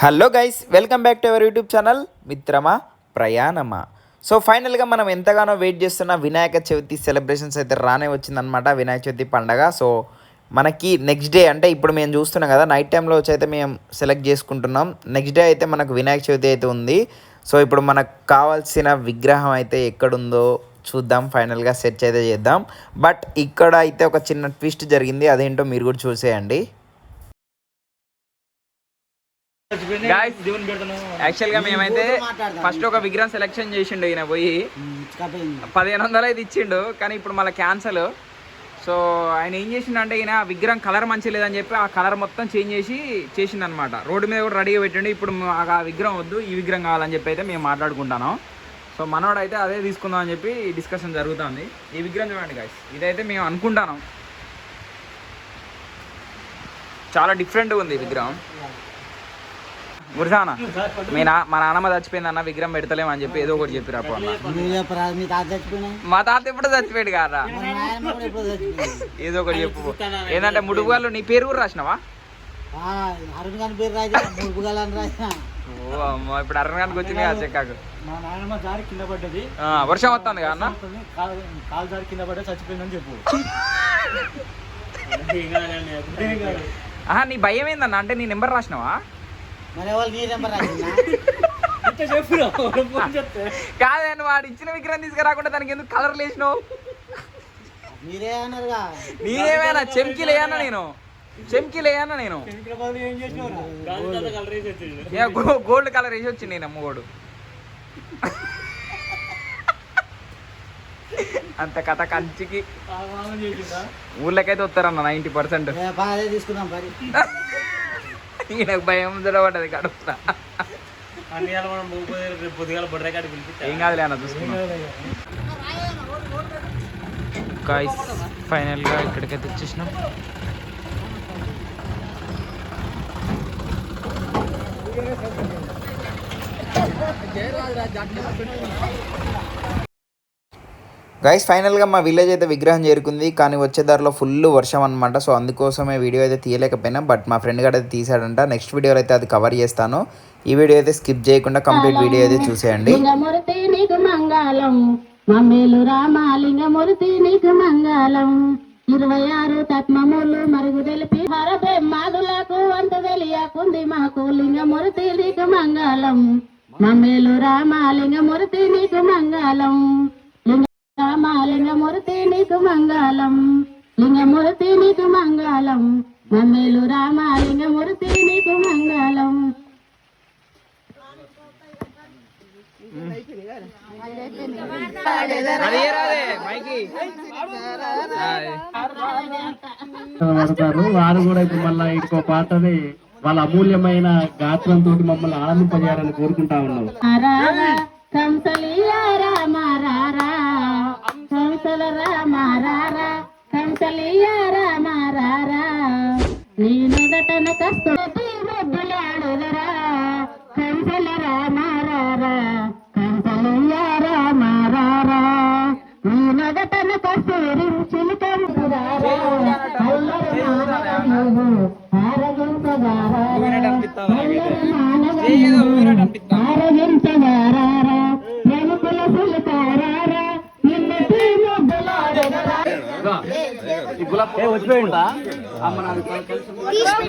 Hello guys welcome back to our YouTube channel మిత్రమా ప్రయాణమా. So ఫైనల్గా మనం ఎంతగానో వెయిట్ చేస్తున్న వినాయక చవితి సెలబ్రేషన్స్ అయితే రానే వచ్చిందనమాట వినాయక చవితి పండగ. సో మనకి నెక్స్ట్ డే అంటే ఇప్పుడు మేము చూస్తున్నాం కదా నైట్ టైంలో వచ్చి అయితే మేము సెలెక్ట్ చేసుకుంటున్నాం. నెక్స్ట్ డే అయితే మనకు వినాయక చవితి అయితే ఉంది. సో ఇప్పుడు మనకు కావాల్సిన విగ్రహం అయితే ఎక్కడుందో చూద్దాం ఫైనల్గా సెర్చ్ అయితే చేద్దాం. బట్ ఇక్కడ అయితే ఒక చిన్న ట్విస్ట్ జరిగింది అదేంటో మీరు కూడా చూసేయండి. గాయస్ యాక్చువల్గా మేమైతే ఫస్ట్ ఒక విగ్రహం సెలెక్షన్ చేసిండు ఈయన పోయి. పదిహేను వందలు అయితే ఇచ్చిండు కానీ ఇప్పుడు మళ్ళీ క్యాన్సల్ సో ఆయన ఏం చేసిండు అంటే ఈయన ఆ విగ్రహం కలర్ మంచి లేదని చెప్పి ఆ కలర్ మొత్తం చేంజ్ చేసి చేసిండు అనమాట రోడ్డు మీద కూడా రెడీగా పెట్టిండు. ఇప్పుడు ఆ విగ్రహం వద్దు ఈ విగ్రహం కావాలని చెప్పి అయితే మేము మాట్లాడుకుంటాను సో మనోడు అయితే అదే తీసుకుందాం అని చెప్పి డిస్కషన్ జరుగుతుంది. ఈ విగ్రహం చూడండి గాయస్ ఇదైతే మేము అనుకుంటాను చాలా డిఫరెంట్గా ఉంది విగ్రహం. గురిసానా మీ నా మా నాన్నమ్మ చచ్చిపోయింది అన్న విగ్రహం పెడతలేమని చెప్పి ఏదో ఒకటి చెప్పిరా అప్పుడు అన్న మా తాత ఎప్పుడు చచ్చిపోయాడు కారా ఏదో ఒకటి చెప్పు. ఏంటంటే ముడుగుగాళ్ళు నీ పేరు కూడా రాసినావా? ఓ అమ్మ ఇప్పుడు అరణ్యానికి వచ్చింది కదా చెక్కాకు. మా నాయనమ్మ జారి కింద పడ్డది వర్షం వస్తుంది కదా అన్న? కాలు కాలు జారి కింద పడ్డ చచ్చిపోయిందని చెప్పు నీ భయం ఏందన్న? అంటే నీ నెంబర్ రాసినావా? మరి ఎవరు నీ నెంబర్ రాసిందా ఇంత చెప్పురా ఎవరు ఫోన్ చెప్తే కాదే నువ్వు వాడు ఇచ్చిన విగ్రహం తీసుకురాకుండా దానికి ఎందుకు కలర్ అన్నారుగా. నేనేమైనా చెంకి లేయన్నా నేను? చెంకి లేయన్నా నేను? గోల్డ్ కలర్ వేసి వచ్చింది నేను అమ్మగోడు. అంత కథ కంచికి. ఊళ్ళకైతే వస్తారన్న నైంటీ పర్సెంట్ ఏ, పా, అదే తీసుకుందాం పరి ఈయనకు భయం జరగబడ్డది కడుపుతా అన్ని వేళ మనం మూడు రేపు పొద్దుగాల బొడ్ర కాడి పిలిపించా ఏం కాదులే అన్న చూసుకున్నాం గాయస్ ఫైనల్గా ఇక్కడికైతే వచ్చేసినాం గైస్ ఫైనల్గా మా విలేజ్ అయితే విగ్రహం చేరుకుంది. కానీ వచ్చే దారిలో ఫుల్ వర్షం అనమాట సో అందుకోసమే వీడియో అయితే తీయలేకపోయినా. బట్ మా ఫ్రెండ్ గారు అయితే తీసాడంట నెక్స్ట్ వీడియోలో అయితే అది కవర్ చేస్తాను. ఈ వీడియో అయితే స్కిప్ చేయకుండా కంప్లీట్ వీడియో అయితే చూసేయండి. లింగమూర్తి ఇరవై ఆరు తత్మములు మరుగు తెలిపి బ్రహ్మాదులకు వంత తెలియకుంది మాకు లింగమూర్తి నీకు మంగళం. మమ్మేలు రామాలింగమూర్తి నీకు మంగళం. లింగ రామాలింగమూర్తి నీకు మంగళం. లింగమూర్తి నీకు మంగళం. మమ్మేలు రామాలింగమూర్తి నీకు మంగళం. పడతారు వారు కూడా ఇప్పుడు మళ్ళీ ఇంకో పాటని వాళ్ళ అమూల్యమైన గాత్రంతో మమ్మల్ని ఆనందింపజేయాలని కోరుకుంటా ఉన్నాం.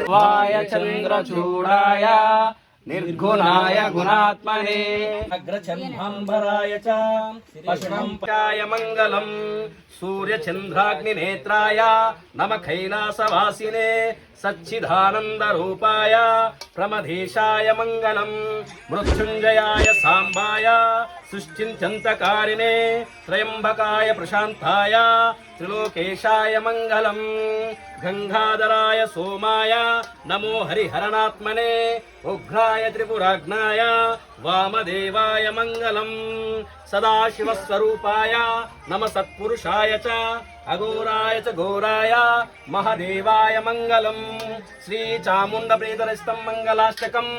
వాయ చంద్ర చూడాయ నిర్గుణాయ గుణాత్మనే. అగ్రచంద్రాంబరాయ చ పశునంపాయ మంగళం. సూర్య చంద్రాగ్ని నేత్రాయ నమ కైలాసవాసినే. సచ్చిదానంద రూపాయ ప్రమధేశాయ మంగళం. మృత్యుంజయాయ సాంబాయ సృష్టించంతకారిణే త్రయంబకాయ ప్రశాంతాయ త్రిలోకేశాయ మంగళం. గంగాధరాయ సోమాయ నమో హరిహరణాత్మనే ఉగ్రాయ త్రిపురాజ్ఞాయ వామదేవాయ మంగళం. సదాశివస్వరూపాయ నమ సత్పురుషాయ చ అఘోరాయ చ ఘోరాయ మహదేవాయ మంగళం. శ్రీ చాముండ ప్రీతరస్తం మంగళాష్టకం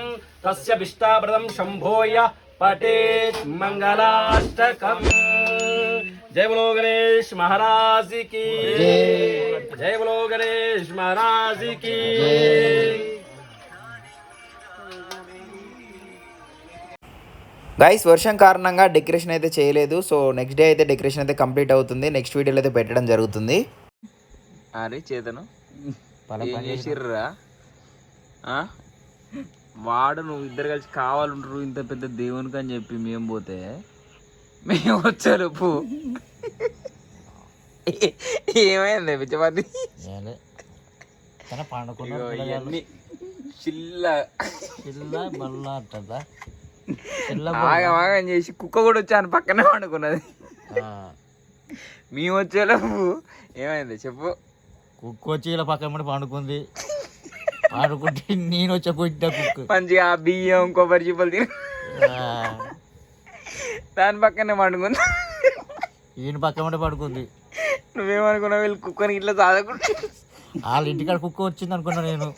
తస్య విష్టాప్రదం శంభోయ పటేత్ మంగళాష్టకం. జయ బలో గణేష్ మహారాజ్ की జయ బలో గణేష్ మహారాజ్ की గైస్ వర్షం కారణంగా డెకరేషన్ అయితే చేయలేదు. సో నెక్స్ట్ డే అయితే డెకరేషన్ అయితే కంప్లీట్ అవుతుంది. నెక్స్ట్ వీడియోలో అయితే పెట్టడం జరుగుతుంది. అరే చేతను. చేసిర్రా? వాడు నువ్వు ఇద్దరు కలిసి కావాలంటారు ఇంత పెద్ద దేవునికి అని చెప్పి మేము పోతే మేము వచ్చారుపు ఏమైంది పిచ్చపాతి ఇవన్నీ చిల్ల. ఆగం ఆగం చేసి కుక్క కూడా వచ్చాను పక్కనే వండుకున్నది మేము వచ్చేలోపు. ఏమైంది చెప్పు. కుక్క వచ్చి ఇలా పక్కన పడి పండుకుంది. పండుకుంటే నేను వచ్చే కొట్టిన కుక్క. మంచిగా బియ్యం కొబ్బరి చిప్పలు తిని దాని పక్కనే పండుకుంది. ఈయన పక్కన పడి పడుకుంది. నువ్వేమనుకున్నావు? వీళ్ళు కుక్కని ఇట్లా చదవకుండా వాళ్ళ ఇంటికాడ కుక్క వచ్చింది అనుకున్నా నేను.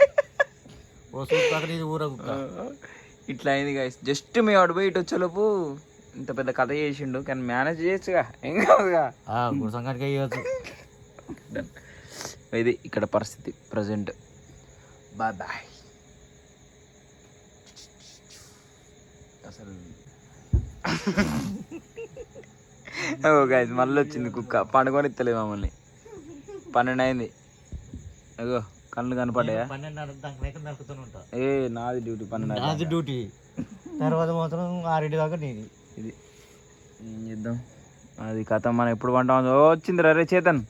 ఓ సూపర్ ఇది ఊర కుక్క. ఇట్లా అయింది గైస్ జస్ట్ మేము అటు పోయి ఇటు వచ్చేలోపు ఇంత పెద్ద కథ చేసిండు కానీ మేనేజ్ చేయొచ్చుగా. ఏం కాదుగా. గుడి సంఘానికి ఇది ఇక్కడ పరిస్థితి ప్రజెంట్ బాయ్ బాయ్ అసలు ఓ మళ్ళీ వచ్చింది కుక్క. పండుకొని ఇస్తలేదు మమ్మల్ని. పన్నెండు అయింది అగో కళ్ళు కనపడ్డాయా? ఏ నాది డ్యూటీ పన్నెండు నాది డ్యూటీ. తర్వాత మాత్రం ఆరింటి దాకా నీది. ఇది ఏం చేద్దాం? అది కథ మనం ఎప్పుడు పంటాం వచ్చింది రే చేతన్.